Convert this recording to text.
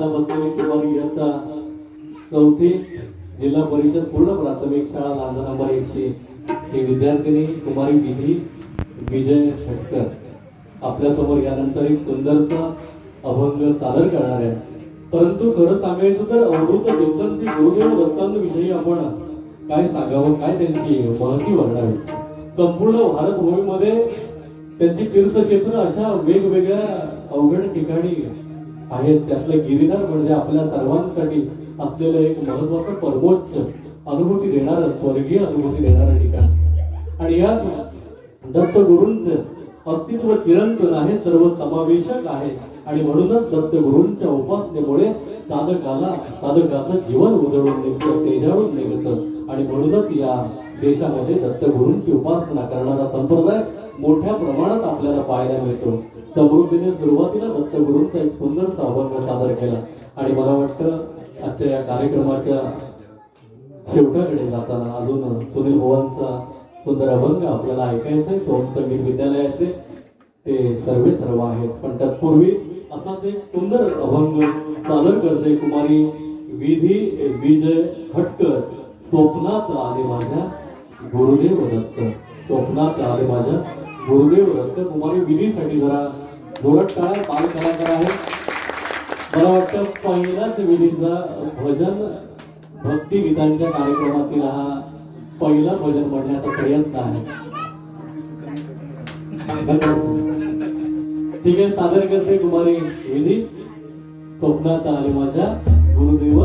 स्पर्धा किंवा इयत्ता चौथी जिल्हा परिषद पूर्ण प्राथमिक शाळा लांजा नंबर एकशे ही विद्यार्थिनी कुमारी विधी विजय शेटकर आपल्यासमोर यानंतर एक सुंदरचा अभंग सादर करणार आहे परंतु खरं सांगायचं तर अवधूत श्री गुरुदेव दत्तांविषयी आपण काय सांगावं काय त्यांची महती वर्णावी संपूर्ण भारतभूमीमध्ये त्यांची तीर्थक्षेत्र अशा वेगवेगळ्या अवघड ठिकाणी आहेत त्यातलं गिरिधार म्हणजे आपल्या सर्वांसाठी असलेलं एक महत्वाचं परमोच्च अनुभूती देणार स्वर्गीय अनुभूती देणारं ठिकाण. आणि याच दत्त गुरूंचं अस्तित्व चिरंतन आहे सर्व समावेशक आहे. आणि म्हणूनच दत्त गुरूंच्या उपासनेमुळे साधकाला साधकाचं जीवन उजळून निघतं तेजाळून निघतं. आणि म्हणूनच या देशामध्ये दत्तगुरूंची उपासना करणारा संप्रदाय मोठ्या प्रमाणात आपल्याला पाहायला मिळतो. समृद्धीने सुरुवातीला दत्तगुरूंचा एक सुंदरसा अभंग सादर केला. आणि मला वाटतं आजच्या या कार्यक्रमाच्या शेवटाकडे जाताना अजून सुनील भुवनचा सुंदर अभंग आपल्याला ऐकायचा आहे सोम संगीत विद्यालयाचे ते सर्वे सर्व आहेत. पण तत्पूर्वी असाच एक सुंदर अभंग सादर करते कुमारी विधी विजय खटकर स्वप्नात आले माझ्या गुरुदेव दत्त. स्वप्नात आले माझ्या गुरुदेव रक्तकुमारी विधीसाठी जरा जोरात टाळा बाल कलाकार आहे मला वाटतं पहिलाच विधीचा भजन भक्ती गीतांच्या कार्यक्रमातील हा पहिला भजन म्हणण्याचा प्रयत्न आहे. ठीक आहे सादर करते कुमारी विधी. स्वप्नात आले माझ्या गुरुदेव.